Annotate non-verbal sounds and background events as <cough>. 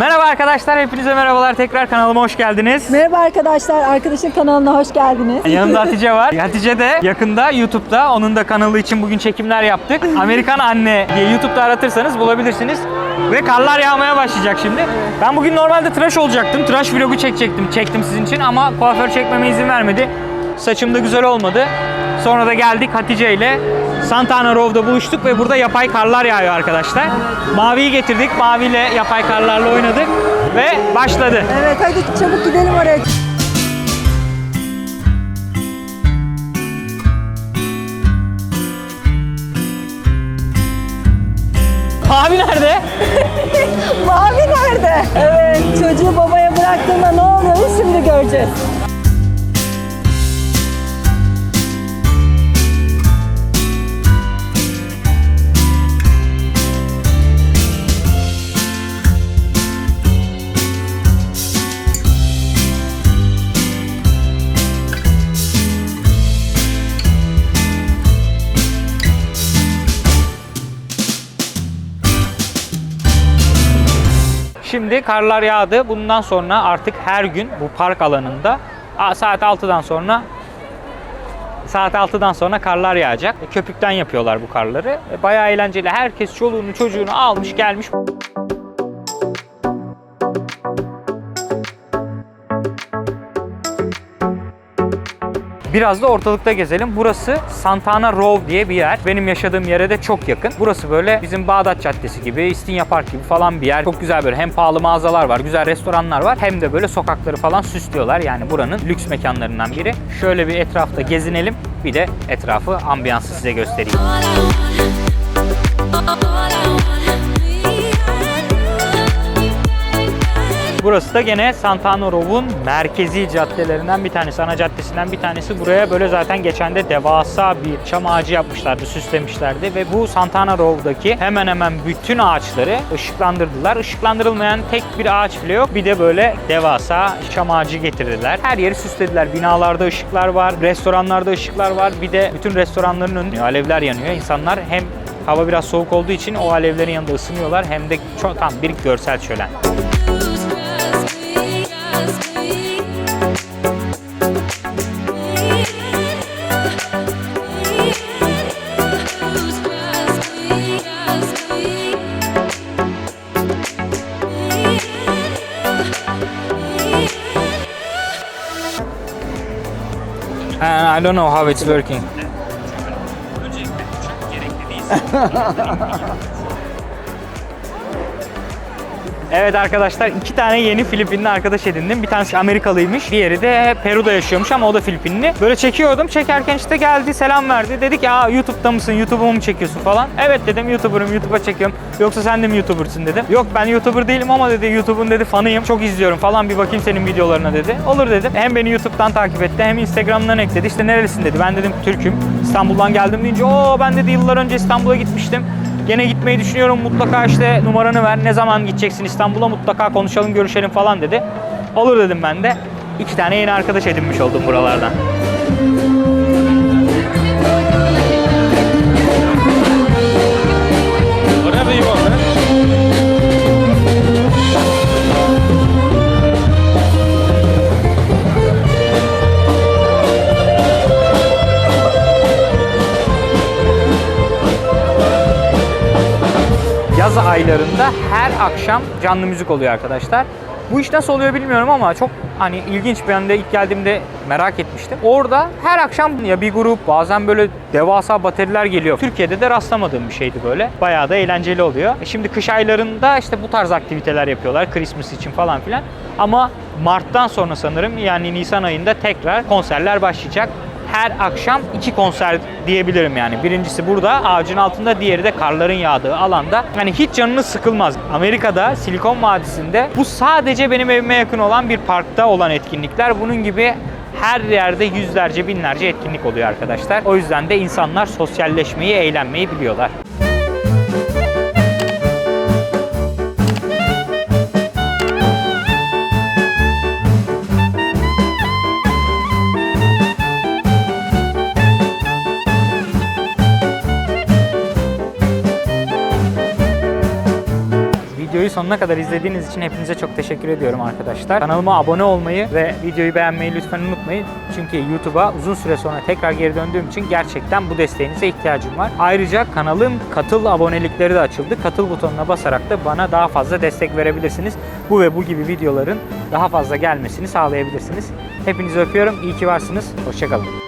Merhaba arkadaşlar, hepinize merhabalar. Tekrar kanalıma hoş geldiniz. Merhaba arkadaşlar, arkadaşın kanalına hoş geldiniz. Yanımda <laughs> Hatice var. Hatice de yakında YouTube'da onun da kanalı için bugün çekimler yaptık. <laughs> Amerikan Anne diye YouTube'da aratırsanız bulabilirsiniz. Ve karlar yağmaya başlayacak şimdi. Ben bugün normalde tıraş olacaktım. Tıraş vlogu çekecektim. Çektim sizin için ama kuaför çekmeme izin vermedi. Saçım da güzel olmadı. Sonra da geldik Hatice ile Santana Rove'da buluştuk ve burada yapay karlar yağıyor arkadaşlar. Maviyi getirdik. Maviyle yapay karlarla oynadık ve başladı. Evet hadi çabuk gidelim oraya. Mavi nerede? <laughs> Mavi nerede? Evet çocuğu babaya bıraktığında ne oluyor şimdi göreceğiz. Şimdi karlar yağdı. Bundan sonra artık her gün bu park alanında saat 6'dan sonra saat 6'dan sonra karlar yağacak. Köpükten yapıyorlar bu karları. Bayağı eğlenceli. Herkes çoluğunu çocuğunu almış gelmiş. Biraz da ortalıkta gezelim. Burası Santana Row diye bir yer. Benim yaşadığım yere de çok yakın. Burası böyle bizim Bağdat Caddesi gibi, İstinye Park gibi falan bir yer. Çok güzel böyle hem pahalı mağazalar var, güzel restoranlar var. Hem de böyle sokakları falan süslüyorlar. Yani buranın lüks mekanlarından biri. Şöyle bir etrafta gezinelim. Bir de etrafı, ambiyansı size göstereyim. Burası da gene Santana Row'un merkezi caddelerinden bir tanesi, ana caddesinden bir tanesi. Buraya böyle zaten geçen de devasa bir çam ağacı yapmışlardı, süslemişlerdi ve bu Santana Row'daki hemen hemen bütün ağaçları ışıklandırdılar. Işıklandırılmayan tek bir ağaç bile yok. Bir de böyle devasa çam ağacı getirdiler. Her yeri süslediler. Binalarda ışıklar var, restoranlarda ışıklar var. Bir de bütün restoranların önünde alevler yanıyor. İnsanlar hem hava biraz soğuk olduğu için o alevlerin yanında ısınıyorlar hem de çok tam bir görsel şölen. And I don't know how it's working. <laughs> Evet arkadaşlar iki tane yeni Filipinli arkadaş edindim. Bir tanesi Amerikalıymış. Diğeri de Peru'da yaşıyormuş ama o da Filipinli. Böyle çekiyordum. Çekerken işte geldi selam verdi. Dedik ya YouTube'da mısın? YouTube'umu mu çekiyorsun falan. Evet dedim YouTuber'ım. YouTube'a çekiyorum. Yoksa sen de mi YouTuber'sın dedim. Yok ben YouTuber değilim ama dedi YouTube'un dedi fanıyım. Çok izliyorum falan bir bakayım senin videolarına dedi. Olur dedim. Hem beni YouTube'dan takip etti hem Instagram'dan ekledi. İşte nerelisin dedi. Ben dedim Türk'üm. İstanbul'dan geldim deyince o ben dedi yıllar önce İstanbul'a gitmiştim. Gene gitmeyi düşünüyorum mutlaka işte numaranı ver ne zaman gideceksin İstanbul'a mutlaka konuşalım görüşelim falan dedi. Olur dedim ben de. İki tane yeni arkadaş edinmiş oldum buralardan. Aylarında her akşam canlı müzik oluyor arkadaşlar. Bu iş nasıl oluyor bilmiyorum ama çok hani ilginç ben de ilk geldiğimde merak etmiştim. Orada her akşam ya bir grup bazen böyle devasa bateriler geliyor. Türkiye'de de rastlamadığım bir şeydi böyle. Bayağı da eğlenceli oluyor. E şimdi kış aylarında işte bu tarz aktiviteler yapıyorlar. Christmas için falan filan. Ama Mart'tan sonra sanırım yani Nisan ayında tekrar konserler başlayacak her akşam iki konser diyebilirim yani. Birincisi burada ağacın altında, diğeri de karların yağdığı alanda. Yani hiç canınız sıkılmaz. Amerika'da Silikon Vadisi'nde bu sadece benim evime yakın olan bir parkta olan etkinlikler. Bunun gibi her yerde yüzlerce binlerce etkinlik oluyor arkadaşlar. O yüzden de insanlar sosyalleşmeyi, eğlenmeyi biliyorlar. Videoyu sonuna kadar izlediğiniz için hepinize çok teşekkür ediyorum arkadaşlar. Kanalıma abone olmayı ve videoyu beğenmeyi lütfen unutmayın. Çünkü YouTube'a uzun süre sonra tekrar geri döndüğüm için gerçekten bu desteğinize ihtiyacım var. Ayrıca kanalın katıl abonelikleri de açıldı. Katıl butonuna basarak da bana daha fazla destek verebilirsiniz. Bu ve bu gibi videoların daha fazla gelmesini sağlayabilirsiniz. Hepinizi öpüyorum. İyi ki varsınız. Hoşçakalın.